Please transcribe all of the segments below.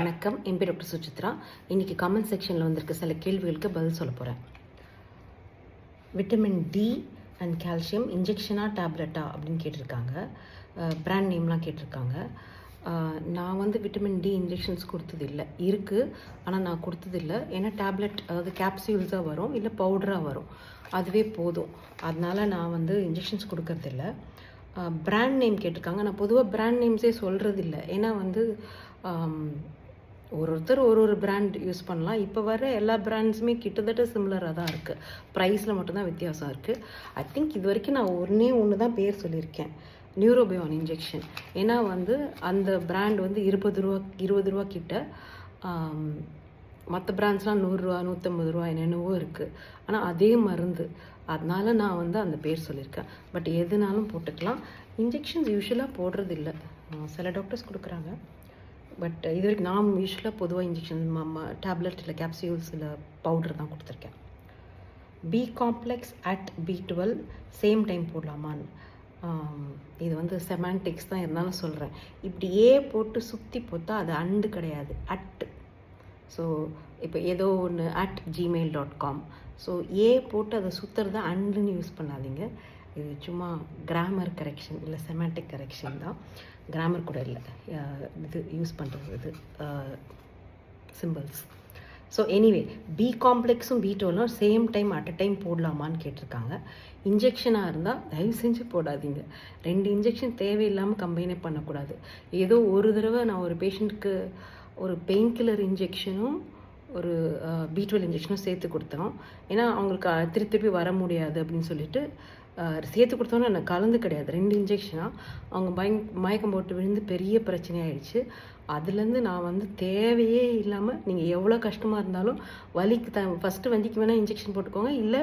வணக்கம். என் பேர் டாக்டர் சுசித்ரா. இன்னைக்கு கமெண்ட் செக்ஷனில் வந்திருக்க சில கேள்விகளுக்கு பதில் சொல்ல போகிறேன் விட்டமின் டி அண்ட் கால்சியம் இன்ஜெக்ஷனா டேப்லெட்டா அப்படின்னு கேட்டிருக்காங்க. பிராண்ட் நேம்லாம் கேட்டிருக்காங்க. நான் வந்து விட்டமின் டி இன்ஜெக்ஷன்ஸ் கொடுத்தது இல்லை இருக்குது ஆனால் நான் கொடுத்தது இல்லை ஏன்னா டேப்லெட் அதாவது கேப்சியூல்ஸாக வரும் இல்லை பவுடராக வரும். அதுவே போதும். அதனால நான் வந்து இன்ஜெக்ஷன்ஸ் கொடுக்கறதில்ல. பிராண்ட் நேம் கேட்டிருக்காங்க. நான் பொதுவாக பிராண்ட் நேம்ஸே சொல்கிறது இல்லை ஏன்னா வந்து ஒரு ஒருத்தர் ஒரு ஒரு பிராண்ட் யூஸ் பண்ணலாம். இப்போ வர எல்லா பிராண்ட்ஸுமே கிட்டத்தட்ட சிமிலராக தான் இருக்குது ப்ரைஸில் மட்டும்தான் வித்தியாசம் இருக்குது ஐ திங்க் இது வரைக்கும் நான் ஒன்றே ஒன்று தான் பேர் சொல்லியிருக்கேன். நியூரோபியான் இன்ஜெக்ஷன் ஏன்னா வந்து அந்த பிராண்ட் வந்து இருபது ரூபா இருபது ரூபா கிட்ட மற்ற பிராண்ட்ஸ்லாம் நூறுரூவா நூற்றம்பது ரூபா என்னென்னவோ இருக்குது ஆனால் அதே மருந்து. அதனால நான் வந்து அந்த பேர் சொல்லியிருக்கேன். பட் எதுனாலும் போட்டுக்கலாம். இன்ஜெக்ஷன்ஸ் யூஸ்வலாக போடுறதில்ல. சில டாக்டர்ஸ் கொடுக்குறாங்க. பட் uh, இது வரைக்கும் நான் யூஸ்வலாக பொதுவாக இன்ஜெக்ஷன் டேப்லெட் இல்லை கேப்சியூல்ஸ் இல்லை பவுடர் தான் கொடுத்துருக்கேன். B complex at B twelve same time போடலாமான்னு. இது வந்து செமான்டிக்ஸ் தான் இருந்தாலும் சொல்கிறேன் இப்படி ஏ போட்டு சுற்றி போத்தா அது அண்டு கிடையாது. அட் ஸோ இப்போ ஏதோ ஒன்று at Gmail dot com so A போட்டு அதை சுற்றுறத அண்டுன்னு யூஸ் பண்ணாதீங்க. இது சும்மா கிராமர் கரெக்ஷன் இல்லை செமாட்டிக் கரெக்ஷன் தான். கிராமர் கூட இல்லை. இது யூஸ் பண்ணுறது இது. சிம்பிள்ஸ் ஸோ எனிவே பி காம்ப்ளெக்ஸும் B டுவெலும் same time at a time போடலாமான்னு கேட்டிருக்காங்க. இன்ஜெக்ஷனாக இருந்தால் தயவு செஞ்சு போடாதீங்க. ரெண்டு இன்ஜெக்ஷன் தேவையில்லாமல் கம்பைனே பண்ணக்கூடாது. ஏதோ ஒரு தடவை நான் ஒரு பேஷண்ட்டுக்கு ஒரு பெயின் கில்லர் இன்ஜெக்ஷனும் ஒரு பி டுவெல் இன்ஜெக்ஷனும் சேர்த்து கொடுத்தோம். ஏன்னா அவங்களுக்கு திருப்பி திருப்பி வர முடியாது அப்படின்னு சொல்லிட்டு சேர்த்து கொடுத்தோன்னே எனக்கு கலந்து கிடையாது. ரெண்டு இன்ஜெக்ஷனாக அவங்க பயங் மயக்கம் போட்டு விழுந்து பெரிய பிரச்சனையாயிடுச்சு. அதுலேருந்து நான் வந்து தேவையே இல்லாமல் நீங்கள் எவ்வளோ கஷ்டமாக இருந்தாலும் வலிக்கு த ஃபஸ்ட்டு வலிக்கு வேணால் இன்ஜெக்ஷன் போட்டுக்கோங்க. இல்லை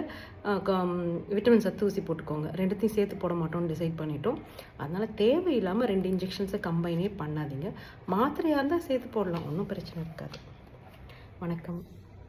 விட்டமின் சத்து ஊசி போட்டுக்கோங்க. ரெண்டுத்தையும் சேர்த்து போட மாட்டோம்னு டிசைட் பண்ணிட்டோம். அதனால் தேவையில்லாமல் ரெண்டு இன்ஜெக்ஷன்ஸை கம்பைனே பண்ணாதீங்க. மாத்திரையாக இருந்தால் சேர்த்து போடலாம். ஒன்றும் பிரச்சனை இருக்காது. வணக்கம்.